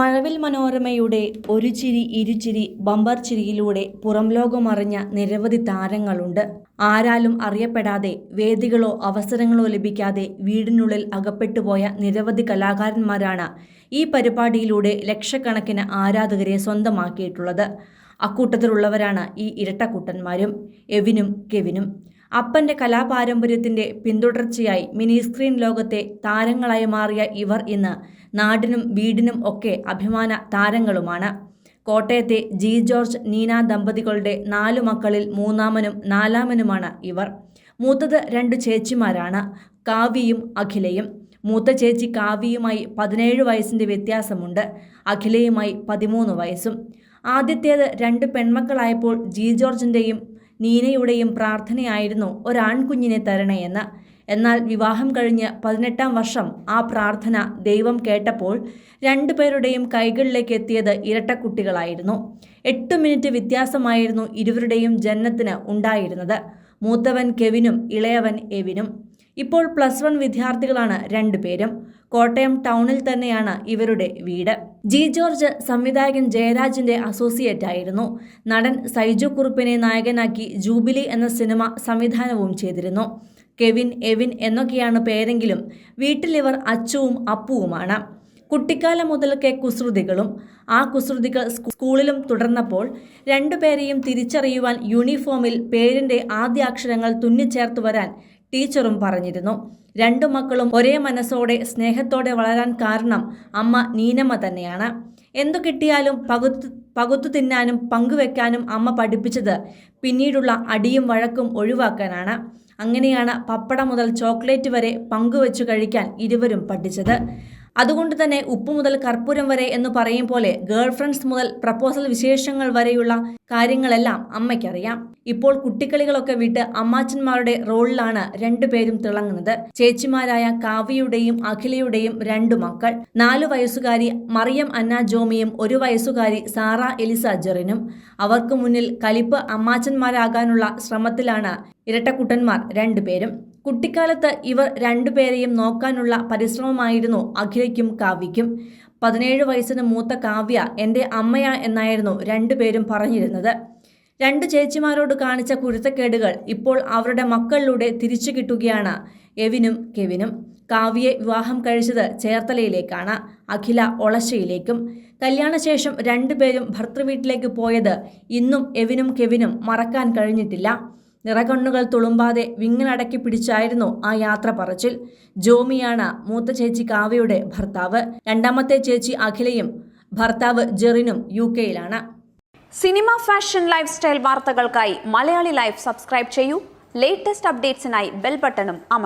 മഴവിൽ മനോരമയുടെ ഒരു ചിരി ഇരുചിരി ബമ്പർ ചിരിയിലൂടെ പുറം ലോകമറിഞ്ഞ നിരവധി താരങ്ങളുണ്ട്. ആരാലും അറിയപ്പെടാതെ വേദികളോ അവസരങ്ങളോ ലഭിക്കാതെ വീടിനുള്ളിൽ അകപ്പെട്ടുപോയ നിരവധി കലാകാരന്മാരാണ് ഈ പരിപാടിയിലൂടെ ലക്ഷക്കണക്കിന് ആരാധകരെ സ്വന്തമാക്കിയിട്ടുള്ളത്. അക്കൂട്ടത്തിലുള്ളവരാണ് ഈ ഇരട്ടക്കൂട്ടന്മാരും എവിനും കെവിനും. അപ്പന്റെ കലാപാരമ്പര്യത്തിന്റെ പിന്തുടർച്ചയായി മിനി സ്ക്രീൻ ലോകത്തെ താരങ്ങളായി മാറിയ ഇവർ ഇന്ന് നാടിനും വീടിനും ഒക്കെ അഭിമാന താരങ്ങളുമാണ്. കോട്ടയത്തെ ജി ജോർജ് നീന ദമ്പതികളുടെ നാലു മക്കളിൽ മൂന്നാമനും നാലാമനുമാണ് ഇവർ. മൂത്തത് രണ്ടു ചേച്ചിമാരാണ് കാവ്യയും അഖിലയും. മൂത്ത ചേച്ചി കാവ്യയുമായി പതിനേഴ് വയസ്സിന്റെ വ്യത്യാസമുണ്ട് അഖിലയുമായി പതിമൂന്ന് വയസ്സും. ആദ്യത്തേത് രണ്ട് പെൺമക്കളായപ്പോൾ ജി ജോർജിന്റെയും നീനയുടെയും പ്രാർത്ഥനയായിരുന്നു ഒരാൺകുഞ്ഞിനെ തരണേയെന്ന് എന്നാൽ വിവാഹം കഴിഞ്ഞ് പതിനെട്ടാം വർഷം ആ പ്രാർത്ഥന ദൈവം കേട്ടപ്പോൾ രണ്ടുപേരുടെയും കൈകളിലേക്ക് എത്തിയത് ഇരട്ടക്കുട്ടികളായിരുന്നു. എട്ട് മിനിറ്റ് വ്യത്യാസമായിരുന്നു ഇരുവരുടെയും ജന്മത്തിന് ഉണ്ടായിരുന്നത്. മൂത്തവൻ കെവിനും ഇളയവൻ എവിനും. ഇപ്പോൾ പ്ലസ് വൺ വിദ്യാർത്ഥികളാണ് രണ്ടുപേരും കോട്ടയം ടൗണിൽ തന്നെയാണ് ഇവരുടെ വീട്. ജി ജോർജ് സംവിധായകൻ ജയരാജിന്റെ അസോസിയേറ്റ് ആയിരുന്നു. നടൻ സൈജു കുറുപ്പിനെ നായകനാക്കി ജൂബിലി എന്ന സിനിമ സംവിധാനവും ചെയ്തിരുന്നു. കെവിൻ എവിൻ എന്നൊക്കെയാണ് പേരെങ്കിലും വീട്ടിലിവർ അച്ചുവും അപ്പുവുമാണ്. കുട്ടിക്കാലം മുതൽക്കേ കുസൃതികളും ആ കുസൃതികൾ സ്കൂളിലും തുടർന്നപ്പോൾ രണ്ടുപേരെയും തിരിച്ചറിയുവാൻ യൂണിഫോമിൽ പേരിന്റെ ആദ്യാക്ഷരങ്ങൾ തുന്നിച്ചേർത്ത് വരാൻ ടീച്ചറും പറഞ്ഞിരുന്നു. രണ്ടു മക്കളും ഒരേ മനസ്സോടെ സ്നേഹത്തോടെ വളരാൻ കാരണം അമ്മ നീനമ്മ തന്നെയാണ്. എന്തു കിട്ടിയാലും പകുത്തു പകുത്തു തിന്നാനും പങ്കുവെക്കാനും അമ്മ പഠിപ്പിച്ചത് പിന്നീടുള്ള അടിയും വഴക്കും ഒഴിവാക്കാനാണ്. അങ്ങനെയാണ് പപ്പടം മുതൽ ചോക്ലേറ്റ് വരെ പങ്കുവെച്ചു കഴിക്കാൻ ഇരുവരും പഠിച്ചത്. അതുകൊണ്ട് തന്നെ ഉപ്പ് മുതൽ കർപ്പൂരം വരെ എന്ന് പറയും പോലെ ഗേൾ ഫ്രണ്ട്സ് മുതൽ പ്രപ്പോസൽ വിശേഷങ്ങൾ വരെയുള്ള കാര്യങ്ങളെല്ലാം അമ്മയ്ക്കറിയാം. ഇപ്പോൾ കുട്ടിക്കളികളൊക്കെ വിട്ട് അമ്മാച്ചന്മാരുടെ റോളിലാണ് രണ്ടുപേരും തിളങ്ങുന്നത്. ചേച്ചിമാരായ കാവ്യയുടെയും അഖിലയുടെയും രണ്ടു മക്കൾ. നാലു വയസ്സുകാരി മറിയം അന്ന ജോമിയും ഒരു വയസ്സുകാരി സാറ എലിസ ജെറിനും. അവർക്ക് മുന്നിൽ കലിപ്പ് അമ്മാച്ചന്മാരാകാനുള്ള ശ്രമത്തിലാണ് ഇരട്ടക്കുട്ടന്മാർ രണ്ടുപേരും കുട്ടിക്കാലത്ത് ഇവർ രണ്ടുപേരെയും നോക്കാനുള്ള പരിശ്രമമായിരുന്നു അഖിലയ്ക്കും കാവ്യയ്ക്കും. പതിനേഴ് വയസ്സിന് മൂത്ത കാവ്യ എന്റെ അമ്മയ എന്നായിരുന്നു രണ്ടുപേരും പറഞ്ഞിരുന്നത്. രണ്ട് ചേച്ചിമാരോട് കാണിച്ച കുരുത്തക്കേടുകൾ ഇപ്പോൾ അവരുടെ മക്കളിലൂടെ തിരിച്ചു കിട്ടുകയാണ് എവിനും കെവിനും. കാവ്യയെ വിവാഹം കഴിച്ചത് ചേർത്തലയിലേക്കാണ് അഖില ഒളശയിലേക്കും കല്യാണശേഷം രണ്ടുപേരും ഭർത്തൃവീട്ടിലേക്ക് പോയത് ഇന്നും എവിനും കെവിനും മറക്കാൻ കഴിഞ്ഞിട്ടില്ല. നിറകണ്ണുകൾ തുളുമ്പാതെ വിങ്ങലടക്കി പിടിച്ചായിരുന്നു ആ യാത്ര പറച്ചിൽ. ജോമിയാണ് മൂത്ത ചേച്ചി കാവ്യയുടെ ഭർത്താവ്. രണ്ടാമത്തെ ചേച്ചി അഖിലയും ഭർത്താവ് ജെറിനും യു കെയിലാണ്. സിനിമ ഫാഷൻ ലൈഫ് സ്റ്റൈൽ വാർത്തകൾക്കായി മലയാളി ലൈഫ് സബ്സ്ക്രൈബ് ചെയ്യൂ. ലേറ്റസ്റ്റ് അപ്ഡേറ്റ്സിനായി ബെൽ ബട്ടണും അമർ